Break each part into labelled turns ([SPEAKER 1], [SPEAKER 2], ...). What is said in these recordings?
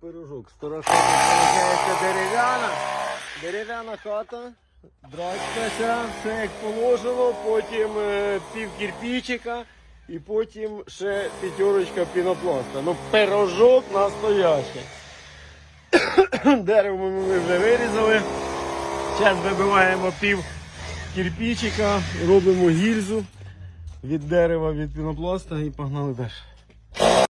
[SPEAKER 1] будинок. Стара хата виходить дерев'яна. Дерев'яна хата. Драчкася, все як положено, потім е, пів кирпичика і потім ще п'ятерочка пінопласта. Ну, пирожок настоящий. Дерево ми вже вирізали. Зараз вибиваємо пів кирпичика, робимо гільзу від дерева, від пінопласта і погнали далі.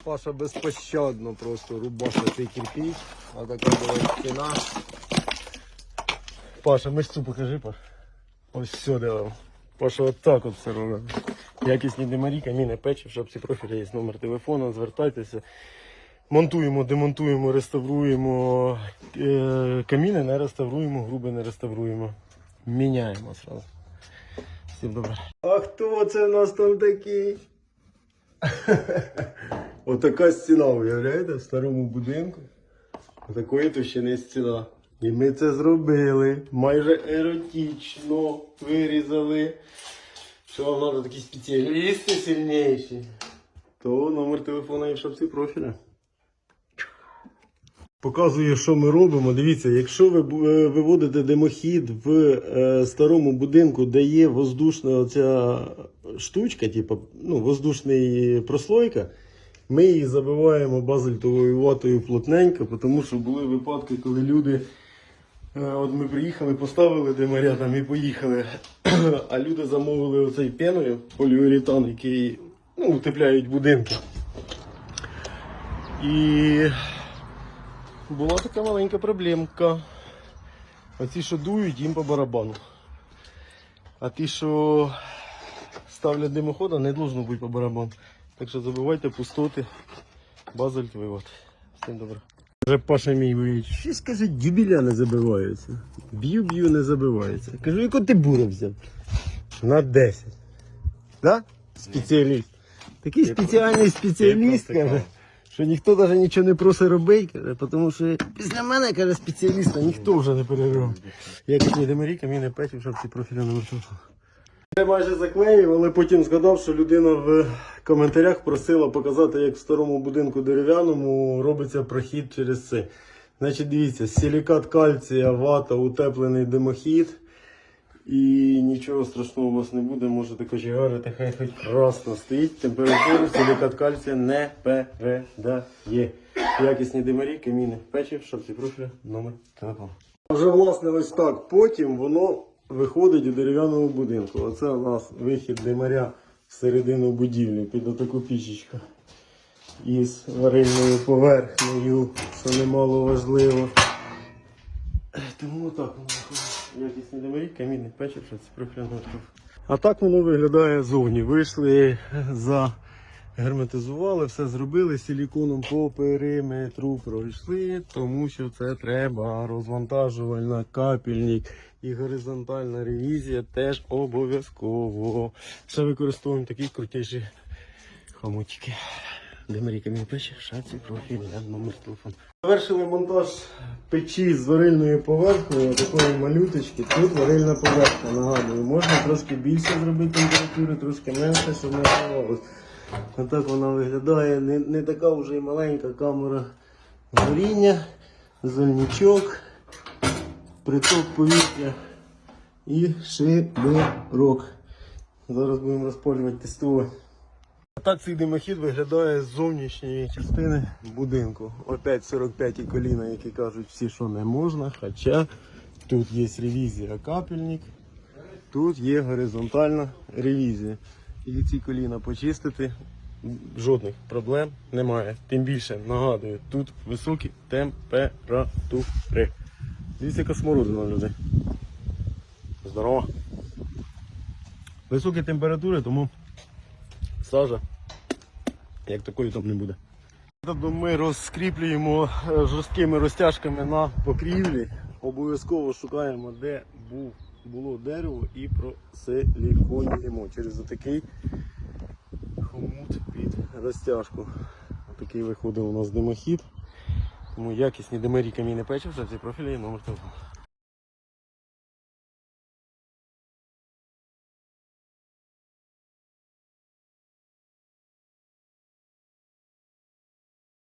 [SPEAKER 1] Паша безпощадно просто рубаше цей кирпич. А така була стіна. Паша, мишцю покажи, Паш. Ось все дерево. Паша отак от все робить. Якісні димарі, каміни, печі, в шапці профіля є номер телефону, звертайтеся. Монтуємо, демонтуємо, реставруємо е, каміни, не реставруємо, груби не реставруємо. Міняємо сразу. Всім добре. А хто це в нас там такий? Отака стіна, уявляєте, в старому будинку. Отакої товщини стіна. І ми це зробили. Майже еротично вирізали. Що вам треба такі спеціалісти сильніші? То номер телефона і в шапці профіля. Показую, що ми робимо. Дивіться, якщо ви е, виводите димохід в е, старому будинку, де є воздушна оця штучка, типу, ну, воздушний прослойка, ми її забиваємо базальтовою ватою плотненько, тому що були випадки, коли люди. е, От ми приїхали, поставили димаря там і поїхали. А люди замовили оцей пеною поліуретан, який ну, утепляють будинки. І була така маленька проблемка. Оці, що дують, їм по барабану. А ті, що ставлять димохода, не должно бути по барабану. Так що забувайте пустоти, базальт вивод. Всім добре. Вже Паша мій виїть. Що скаже, дюбіля не забиваються. Б'ю-б'ю не забивається. Кажу, яку ти бура взяв? На 10. Да? Спеціаліст. Такий спеціальний спеціаліст, каже, що ніхто навіть нічого не просить робити, каже, тому що після мене, каже, спеціаліста ніхто вже не переробив. Як не демарі, каміни печі, щоб ці профілі номер телефону. Я майже заклеїв, але потім згадав, що людина в коментарях просила показати, як в старому будинку дерев'яному робиться прохід через це. Значить, дивіться, силікат кальція, вата, утеплений димохід. І нічого страшного у вас не буде, можете кочегарити, хай хоч красно стоїть. Температуру силікат кальція не передає. Якісні димарі, каміни, печі, шапці профіля, номер телефону. Вже власне ось так. Потім воно виходить у дерев'яному будинку. Оце у нас вихід димаря всередину будівлі під отаку пічечку. Із варильною поверхнею, що немало важливо. Тому так воно виходить. Якісні димарі, камінні печі, що це профільно. А так воно виглядає зовні. Вийшли за герметизували, все зробили силіконом по периметру пройшли, тому що це треба розвантажувальна капельник і горизонтальна ревізія теж обов'язково. Ще використовуємо такі крутіші хомутики. Демарі камінь печі, шаці, профіль, номер телефону. Завершили монтаж печі з варильною поверхнею, такої малюточки. Тут варильна поверхня, нагадую. Можна трошки більше зробити температури, трошки менше, щоб не ховалось. Отак вона виглядає. Не, не така вже й маленька камера горіння, зольничок, приток повітря і шиберок. Зараз будемо розпалювати тестувати. Так цей димохід виглядає з зовнішньої частини будинку. Опять 45 коліна, які кажуть всі, що не можна. Хоча тут є ревізія капельник, тут є горизонтальна ревізія. І ці коліна почистити жодних проблем немає. Тим більше нагадую, тут високі температури. Дивіться, яка смородина в людей. Здорово. Високі температури, тому сажа, як такої там не буде. Тобто Ми розскріплюємо е, жорсткими розтяжками на покрівлі. Обов'язково шукаємо, де був, було дерево і просиліконюємо через отакий хомут під розтяжку. Отакий виходив у нас димохід. Тому якісні димарі камінне печі, вже ці профілі і номер телефону.